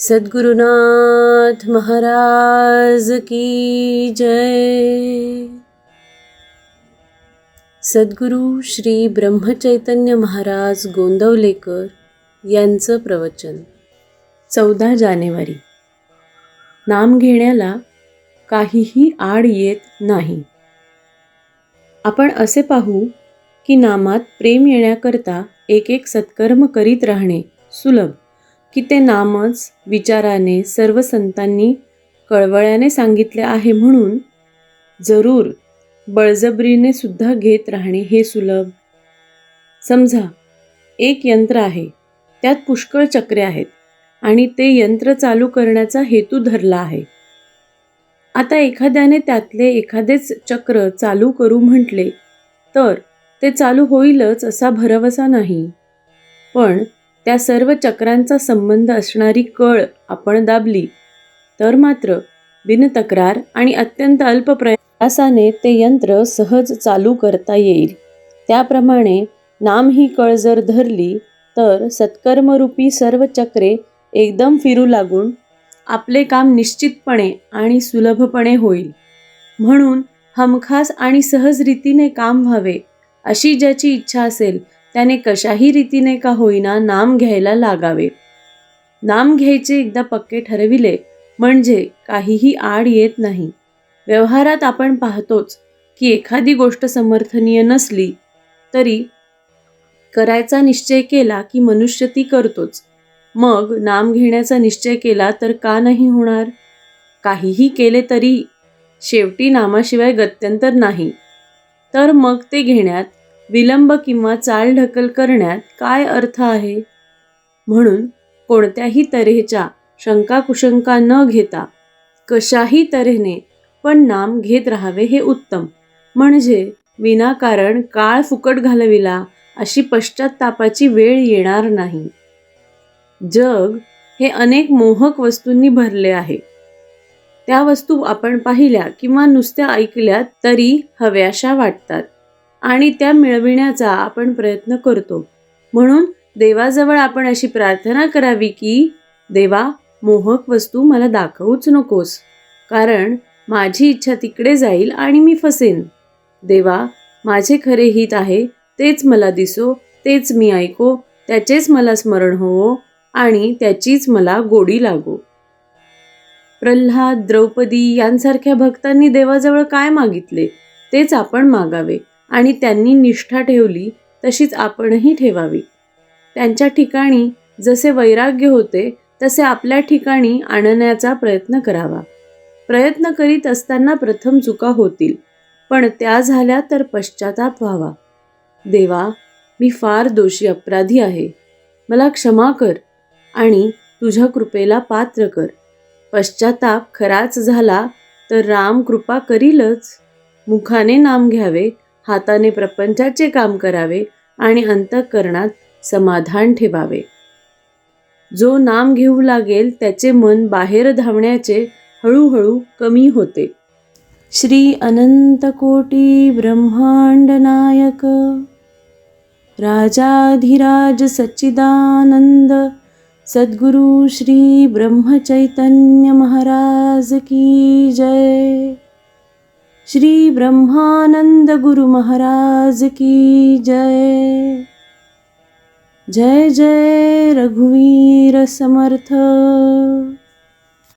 सद्गुरुनाथ महाराज की जय। सद्गुरू श्री ब्रह्मचैतन्य महाराज गोंदवलेकर यांचं प्रवचन चौदा जानेवारी. नाम घेण्याला काहीही आड येत नाही. आपण असे पाहू की नामात प्रेम येण्याकरता एक एक सत्कर्म करीत राहणे सुलभ. की ते नामच विचाराने सर्व संतांनी कळवळ्याने सांगितले आहे म्हणून जरूर बळजबरीने सुद्धा घेत राहणे हे सुलभ. समजा एक यंत्र आहे त्यात पुष्कळ चक्रे आहेत आणि ते यंत्र चालू करण्याचा हेतू धरला आहे. आता एखाद्याने त्यातले एखादेच चक्र चालू करू म्हटले तर ते चालू होईलच असा भरवसा नाही. पण त्या सर्व चक्रांचा संबंध असणारी कळ आपण दाबली. तर मात्र बिनतक्रार आणि अत्यंत अल्प प्रयासाने ते यंत्र सहज चालू करता येईल. त्याप्रमाणे नाम ही कळ जर धरली तर सत्कर्मरूपी सर्व चक्रे एकदम फिरू लागून आपले काम निश्चितपणे आणि सुलभपणे होईल. म्हणून हमखास आणि सहज रीतीने काम व्हावे अशी ज्याची इच्छा असेल त्याने कशाही रीतीने का होईना नाम घ्यायला लागावे. नाम घ्यायचे एकदा पक्के ठरविले म्हणजे काहीही आड येत नाही. व्यवहारात आपण पाहतोच की एखादी गोष्ट समर्थनीय नसली तरी करायचा निश्चय केला की मनुष्य ती करतोच. मग नाम घेण्याचा निश्चय केला तर का नाही होणार? काहीही केले तरी शेवटी नामाशिवाय गत्यंतर नाही. तर मग ते घेण्यात विलंब किंवा चालढकल करण्यात काय अर्थ आहे? म्हणून कोणत्याही तऱ्हेच्या शंकाकुशंका न घेता कशाही तऱ्हेने पण नाम घेत राहावे हे उत्तम. म्हणजे विनाकारण काळ फुकट घालविला अशी पश्चात्तापाची वेळ येणार नाही. जग हे अनेक मोहक वस्तूंनी भरले आहे. त्या वस्तू आपण पाहिल्या किंवा नुसत्या ऐकल्या तरी हव्याशा वाटतात. आणि त्या मिळविण्याचा आपण प्रयत्न करतो. म्हणून देवाजवळ आपण अशी प्रार्थना करावी की देवा मोहक वस्तू मला दाखवूच नकोस कारण माझी इच्छा तिकडे जाईल आणि मी फसेन. देवा माझे खरे हित आहे तेच मला दिसो तेच मी ऐको त्याचेच मला स्मरण होवो आणि त्याचीच मला गोडी लागो. प्रल्हाद द्रौपदी यांसारख्या भक्तांनी देवाजवळ काय मागितले तेच आपण मागावे. आणि त्यांनी निष्ठा ठेवली तशीच आपणही ठेवावी. त्यांच्या ठिकाणी जसे वैराग्य होते तसे आपल्या ठिकाणी आणण्याचा प्रयत्न करावा. प्रयत्न करीत असताना प्रथम चुका होतील पण त्या झाल्या तर पश्चाताप व्हावा. देवा मी फार दोषी अपराधी आहे. मला क्षमा कर आणि तुझ्या कृपेला पात्र कर. पश्चाताप खराच झाला तर राम कृपा करीलच. मुखाने नाम घ्यावे हाताने प्रपंचाचे काम करावे आणि अंतःकरणात समाधान ठेवावे. जो नाम घेऊ लागेल त्याचे मन बाहेर धावण्याचे हळूहळू कमी होते. श्री अनंतकोटी ब्रह्मांड नायक राजाधिराज सच्चिदानंद सद्गुरु श्री ब्रह्मचैतन्य महाराज की जय. श्री ब्रह्मानंद गुरु महाराज की जय। जय जय रघुवीर समर्थ।